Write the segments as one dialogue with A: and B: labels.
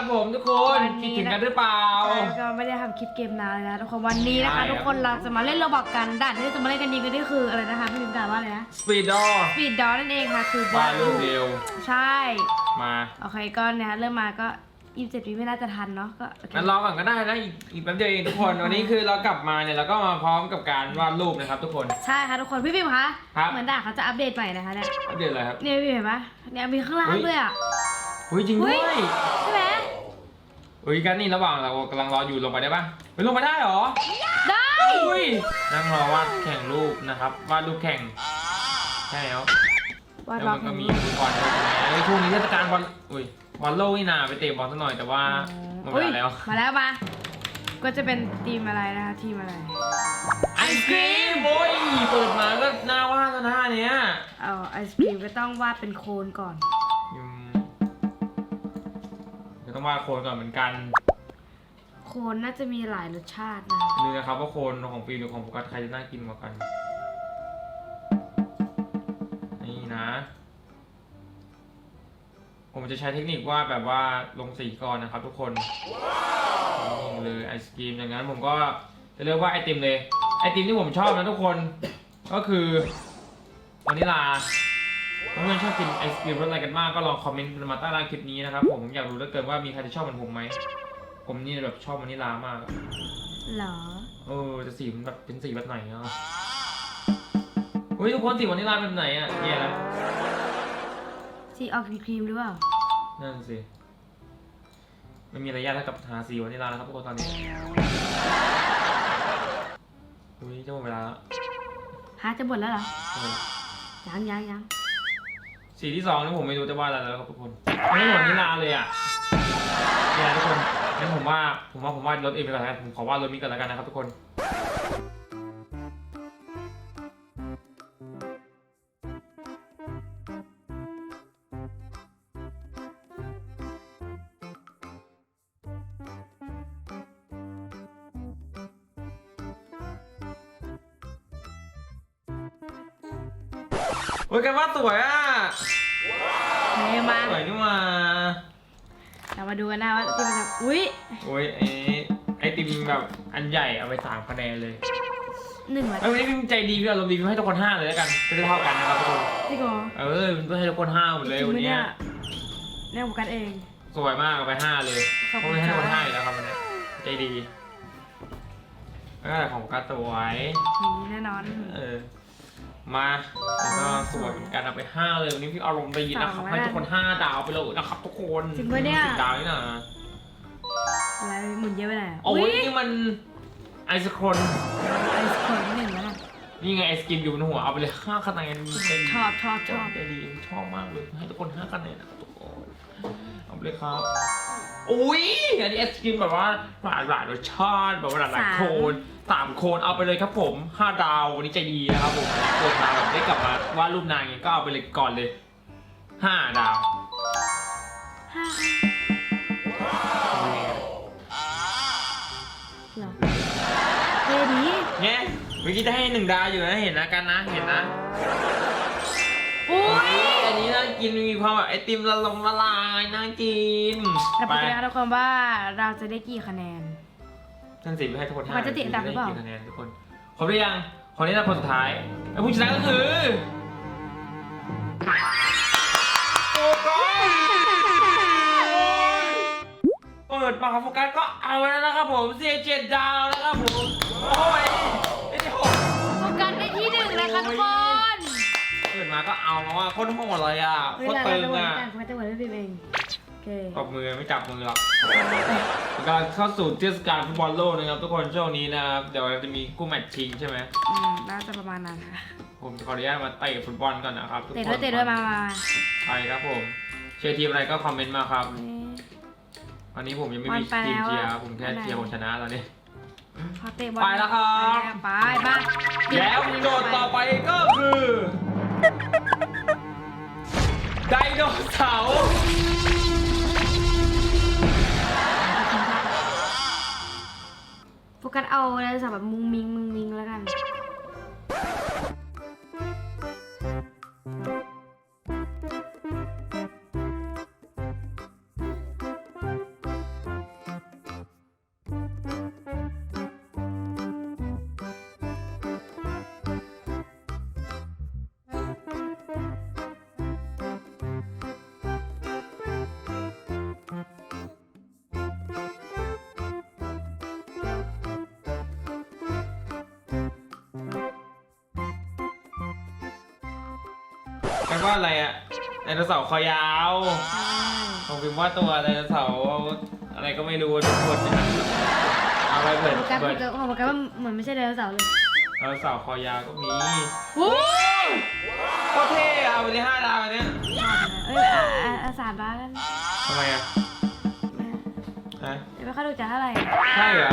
A: ครับผมทุกคน
B: วันนี้
A: คิดถึงกันหรือเปล่า
B: ใช่ก็ไม่ได้ทำคลิปเกมนานเลยนะทุกคนวันนี้นะคะ
A: ใช่
B: ทุกคนเราจะมาเล่นโรบอกกันด่านที่เราจะมาเล่นกันนี้ก็นี่คืออะไรนะคะพี่พิมพ์ด่านว่าอะไรนะ
A: สปีดดอ
B: สปีดดอนั่นเองค่ะ คือ
A: วาดรูปเร็ว
B: ใช่
A: มา
B: โอเคก็เนี่ยเริ่มมาก็27วิไม่น่าจะทันเนาะก็โอเค
A: งั้นรอก่อนก็ได้นะอีกอีกแป๊บเดียวเองทุกคนวันนี้คือเรากลับมาเนี่ยเราก็มาพร้อมกับการวาดรูปนะครับ ทุกคน
B: ใช่ค่ะทุกคนพี่พิมพ์คะ
A: ครับ
B: เหมือนด่านเขาจะอัปเดตใหม่นะคะเนี่ย
A: อัปเดตอะไรครับ
B: เนี่ยพี่เห็นปะเนี่ยมีข้างล่าง
A: เฮ้ย
B: ด้วยอะ
A: อุ้ยจริงด้วย
B: ใช่ไหม
A: อุ้ยกันนี่ระหว่างเรากำลังรออยู่ลงไปได้ปะไปลงไปได้เหรอ
B: ได้
A: อุ้ยนั่งรอวาดแข่งรูปนะครับวาดรูปแข่งใช่แล้ว
B: วาด
A: แล้ว
B: บล็อ
A: มั
B: ก
A: นก็มีฟุตบอลด้วยใช่ไหมเอ้ยช่วงนี้เทศกาลบอลอุ้ยบอลโลกนี่นาไปเตะบอลสักหน่อยแต่ว่าหมดเว
B: อุ้ย
A: ลาแล้ว
B: มาแล้วมา ก็จะเป็นทีมอะไรนะคะทีมอะไร
A: ไอศครีมโอ้ยเปิดมาก็น่าวาดแล้วนะอันเนี้ย
B: เอาไอศครีมก็ต้องวาดเป็นโคนก่อน
A: อืมเดี๋ยวต้องวาดโคนก่อนเหมือนกัน
B: โคนน่าจะมีหลายรสชาตินะ
A: ดูนะครับว่าโคนของฟิล์มหรือของโฟกัสใครจะน่ากินกว่ากัน นี่นะ ผมจะใช้เทคนิคว่าแบบว่าลงสีก่อนนะครับทุกคนนี่เลยไอศกรีมอย่างนั้นผมก็จะเรียกว่าไอติมเลย ไอติมที่ผมชอบนะทุกคน ก็คือวานิลาถ้า เพื่อนชอบกินไอศกรีมรสอะไรกันบ้างก็ลองคอมเมนต์มาใต้ล่างคลิปนี้นะครับผมผมอยากรู้เหลือเกินว่ามีใครจะชอบเหมือนผมไหมผมนี่แบบชอบวานิลามากอะ
B: เหรอ
A: เออจะสีมันแบบเป็นสีแบบไหนอะเฮ้ยทุกคนสีวานิลาแบบไหนอะแย่แล้ว
B: สีออกครีมๆหรือเปล่า
A: นั่นสิไม่มีอะไรยากเท่ากับหาสีวานิลาแล้วครับทุกคนตอนนี้อุ้ยจะหมดเวลาแล้ว
B: ฮะจะหมดแล้วเหรอ
A: เออ
B: ยังยังยัง
A: สีที่สองนี่ผมไม่รู้จะวาดอะไรแล้วครับทุกคนไม่เหมือนนิลาเลยอะแย่ทุกคนงั้นผมว่าผมว่าผมวาดรถเองไปก่อนแล้วกันผมขอวาดรถมิกก่อนแล้วกันนะครับทุกคน โอ้ยกันวาดสวยอะ
B: เฮ้ยมา
A: สวยนี่หว่า
B: เรามาดูกันนะว่าทีมมันจะอุ้ย
A: โอ้ยไอไอติมแบบอันใหญ่เอาไปสามคะแนนเลย
B: หนึ่งละ
A: เอ้ยวันนี้พิมพ์ใจดีพี่อารมณ์ดีพิมพ์ให้ทุกคนห้าเลยแล้วกันจะได้เท่ากันนะครับทุกคน
B: จริงเหรอ
A: เออพิมพ์ให้ทุกคนห้าหมดเลยวัน
B: จริง
A: เนี้ย
B: ปะเนี่ยโฟกัสเอง
A: สวยมากเอาไปห้าเลย
B: ขอบ
A: เพ
B: คุ
A: ราะ
B: ณ
A: ไม่ให้ทุกคน
B: ค่ะ
A: ห้าอยู่แล้วครับวันเนี้ยใจดีแล้วก็แต่ของการสวย
B: นี่แน่นอน
A: เออ มาแล้วก็สวยเหมือนกันเอาไปห้าเลยวันนี้พี่อารมณ์ดีนะครับ ให้ทุกคนห้าดาวไปเลยนะครับ ทุกคน
B: จริงปะเนี่ย
A: สิบดาวนี่นะ
B: อะไรหมุนเยอะไปไหนอะ
A: โอ้ยนี่มันไอศครีม
B: ไอศครีมหนึ่งแล้วนะ
A: นี่ไงไอศกรีมอยู่บนหัวเอาไปเลยห้าคะแนนใจดี
B: ชอบชอบชอบ
A: ใจดีชอบมากเลย ให้ทุกคนห้าคะแนนนะครับทุกคนเอาไปเลยครับ อุ้ยอันนี้ไอศกรีมแบบว่าหลายหลายรสชาติแบบว่าหลายหลายโคน สามโคนเอาไปเลยครับผมห้าดาววันนี้ใจดีนะครับผมเกิดมาแบบได้กลับมาวาดรูปนางอย่างเงี้ยก็เอาไปเลยก่อนเลยห้าดาว
B: ห้าเหรอเท่ดี
A: เนี่ยเมื่อกี้จะให้หนึ่งดาวอยู่นะเห็นนะกันนะเห็นนะ
B: อุ้ย
A: อันนี้น่ากินมีความแบบไอติมละลงละลายน่ากิน
B: เราไปดูกันทุกคนว่าเราจะได้กี่คะแนน
A: ท่านสิให้ทุกคนห้า
B: มันจะติดอันดับหรือเปล่า
A: กี่คะแนนทุกคนครบหรือยังคนนี้นะคนสุดท้ายแล้วผู้ชนะก็คือโฟกัสเปิดมาโฟกัสก็เอาแล้วนะครับผมเสียเจ็ดดาวนะครับผมโอ้ยไอ้เดี๋ยว
B: โฟกัสได้ที่หนึ่งนะคะทุกคน
A: เปิดมาก็เอาแล้วอะโคตรโหดเลยอะ
B: เว
A: โคตร
B: ลา
A: ตึ
B: เรา
A: ง
B: โดน
A: อะ
B: กันเขาจะเหมือนพี่เองโอ เค
A: ตบมือไม่จับมือหรอกกำลังเข้าสู่เทศกาลฟุตบอลโลกนะครับ ทุกคนช่วงนี้นะครับเดี๋ยวเราจะมีกู้แมตช์ชิงใช่ไหม
B: อืมน่าจะประมาณนั้นค่ะ
A: ผมขออนุญาตมาเตะฟุตบอลก่อนนะครับทุกคน
B: เตะด้วยเตะด้วยมามามา
A: ใช่ครับผมเชียร์ทีมอะไรก็คอมเมนต์มาครับ
B: นี่
A: วันนี้ผมยังไม่มี
B: วันไป
A: ทีม
B: แล้ว
A: เชียร์
B: อะ
A: ผมแค่
B: วันไหน
A: เชียร์คนชนะแล้วเนี่ย
B: พอเตะบอล
A: ไปแล้วครับ
B: ไปบ้าน
A: แล้วโจทย์ต่อไปก็คือ ไดโนเสาร์
B: กัสเอาอะไรสักแบบมุงมิงมุงมิงแล้วกัน
A: แปลว่าอะไรอะไดโนเสาร์คอยาว
B: ใช่
A: ผมพิมพ์ว่าตัวไดโนเสาร์อะไรก็ไม่รู้ทุกคนนะเอาไปเปิด
B: โฟกัส
A: เปิด
B: โฟกัสว่าเหมือนไม่ใช่ไดโนเสาร์เลย
A: ไดโนเสาร์คอยาวก็มี
B: โอ้ย
A: โคตรเท่อะเอาไปเลยห้าดาวอันเนี้ย
B: เอ้ยอะอะอะสามบ้าน
A: ทำไมอะฮะ
B: เดี๋ยวไม่ค่อยดูจะเท่าไหร่
A: ใช่เหรอ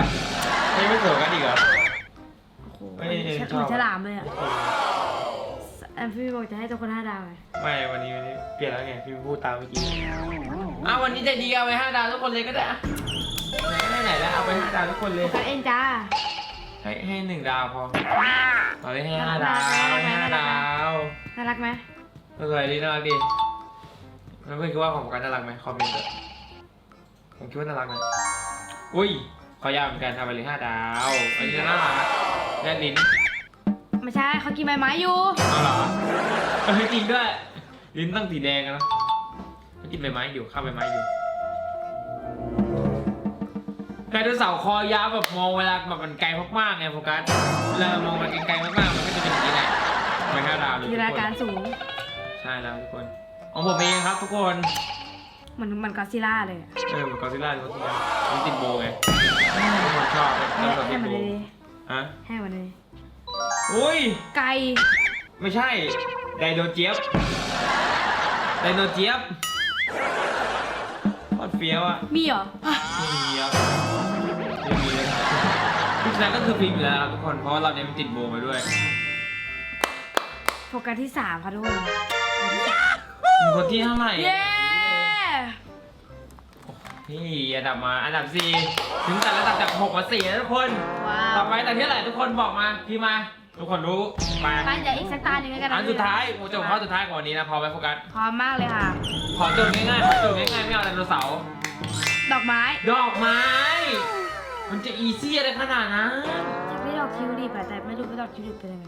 A: ไม่ไม่สวยกันอีกเหรอ
B: โอ้โห
A: ไม่
B: เห
A: เห็น
B: มือน
A: ชอบ
B: ฉลามเลยอะ อันพี่บอกจะให้ตัวคนห้าดาวไง
A: ไม่วันนี้วันนี้เปลี่ยนแล้วไงพี่พูดตามเมื่อกี้อ้าววันนี้ใจดีเอาไปห้าดาวทุกคนเลยก็ได้อะไหนก็ได้ไหนแล้วเอาไปห้าดาวทุกคนเลย
B: โฟกัสเองจ้า
A: ให้ให้หนึ่งดาวพอเอาไปให้ห้าดาวให้ห้าดาว
B: น่ารักไหม
A: สวยดีน่ารักดีแล้วเพื่อนคิดว่าของผมกันน่ารักไหมคอมเมนต์เถอะผมคิดว่าน่ารักนะอุ้ยขอยาวเหมือนกันทำไปเลยห้าดาวอันนี้น่ารักแลบลิ้น
B: ไม่ใช่เขากินใบไม้อยู่
A: เอาเหรอเออจริงด้วยลิ้นต้องสีแดงอะเนอะเขากินใบไม้อยู่ข้าวใบไม้อยู่ไดโนเสาร์คอยาวแบบมองเวลาแบบมันไกลมากๆไงโฟกัสเวลาเรามองมันไกลๆมากๆมันก็จะเป็นอย่างนี้แหละไม่ห้าดาวเลย
B: จิ
A: ทุ
B: น
A: ก
B: ตนา
A: คน
B: การสูง
A: ใช่แล้วทุกคนของผมเองครับ ทุกคน
B: เหมือนเหมันก็ซิล่าเลยอะ
A: เออเหมือนกอซิลล่าทุกคนมันติดโบไงทุกคนชอบ
B: ให้
A: แล้วก็ติ
B: ให้
A: ด
B: มัน
A: โบ
B: เลย
A: ฮะ
B: ให้มันเลย
A: อุ้ย
B: ไก่
A: ไม่ใช่ ไดโนเจี๊ยบ ไดโนเจี๊ยบโคตรเฟี้ยวอะ
B: มีเหรออะ
A: ไม่มีครับไม่มีเลยทุกนั้นก็คือพิมพ์อยู่แล้วครับทุกคน เพราะว่าเราเนี่ยมันติดโบมาด้วย
B: โฟกัสที่สามค่ะทุกคน
A: มีคนที่เท่าไหร่
B: เย้
A: พี่อันดับมา อันดับสี่ถึงแต่ระดับจากหกมาสี่แล้วทุกคน
B: ว้า
A: ต่อ
B: ว
A: ไปแต่ที่เท่าไหร่ทุกคนบอกมาพี่มา ทุกคนรู้มา
B: ไปเดี๋ยวอีกสักตาหนึ่งแล้วกันนะ
A: อันสุดท้ายผมจะข้อสุดท้ายของวันนี้นะพอไหมโฟกัส
B: พร้อมมากเลยค่ะ
A: ขอโจทย์ง่ายๆขอโจทย์ง่ายๆไม่เอาไดโนเสาร์
B: ดอกไม้
A: ดอกไม้ มันจะอีซี่อะไรขนาดนั้น
B: อยากได้ดอกทิวลิปอะแต่ไม่รู้ว่าดอกทิวลิปเป็นยังไง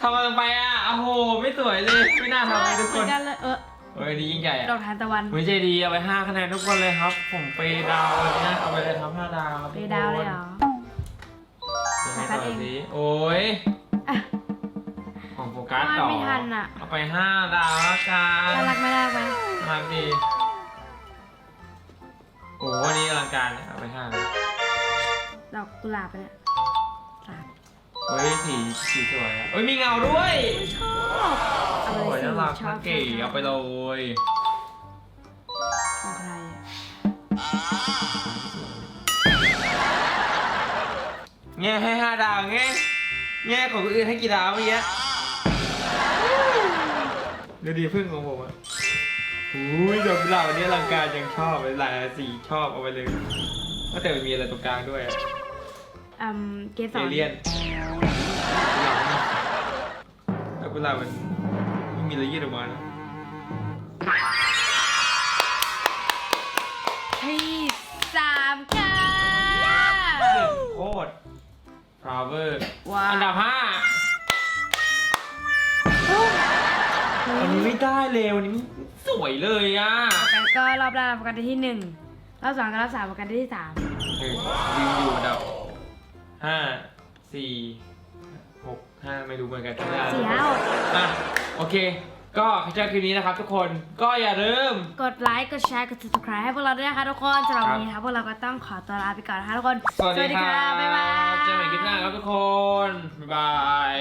A: ทำอะไรลงไปอะ โอ้โห ไม่สวยเลย ไม่น่าทำเลยทุก
B: เห
A: ค
B: มือนนกันเลยเออ
A: เฮ้ยนี่ยิ่งใหญ่
B: ด
A: อะ
B: อกทานตะวัน
A: ไม่ใช่ดีเอาไปห้าคะแนนทุกคนเลยครับ ผมไปดาววันนี้เอาไปเลยครับห้าดาวครับ
B: ไปดาวเลยเหรอ
A: ยังไง
B: โฟกั
A: ต่
B: ส
A: อ
B: เอง
A: สิโอ้ย
B: อะ
A: ของโฟกัสต่อ
B: วาดไม่ทันอะ
A: เอาไปห้าดาวละกัน
B: น่ารักไหมน่ารักไหม
A: น่ารักดีโอ้โหวันนี้อลังการนะเอาไปห้าเลย
B: ดอกกุหลาบไปเนี่ยสาม
A: เฮ้ยสีสีสวยอะเฮ้ยมีเงาด้วย
B: ชอบเอา
A: ส
B: ไป
A: วย
B: เลยสิ
A: น่ารัก
B: ชอ
A: น่า
B: บ
A: เก๋เอาไปเลย
B: ของใครอะ
A: แง่ให้ห้าดาวแง่แง่ของคนอื่นให้กี่ดาวเมื่อกี้ดูดีพึ่งของผมอะหูยดอกกุหลาบวันนี้อลังการยังชอบเลยหลายสีชอบเอาไปเลยก็แต่มันมีอะไรตรงกลางด้วยอะ
B: อืมเกส
A: เอ
B: ร
A: เลียนดอกกุหลาบมันไม่มีอะไรยืดออกมานะ
B: ที่สามค่ะ
A: โคตรฟลาเวอร์
B: ว้าว
A: อันดับห้าวันนี้ไม่ได้เลยวันนี้สวยเลยอะ
B: กันก็รอบแรกประกันได้ที่หนึ่งรอบสองกับรอบสามประกันได้ที่สาม
A: เออวิวอยู่อันดับ ห้าสี่หกห้าไม่รู้เหมือนกันจำไม่ได้
B: สี่ห้าหก
A: อะโอเค ก็ใครชอบคลิปนี้นะครับทุกคนก็อย่าลืม
B: กดไลค์กดแชร์กด subscribe ให้พวกเราด้วยนะคะทุกคนสำหรับวันนี้นะคะพวกเราก็ต้องขอตัวลาไปก่อนนะคะทุกคน
A: สวัสดีครับ
B: บ๊ายบาย
A: เจอกันใหม่คลิปหน้าครับทุกคน บ๊ายบาย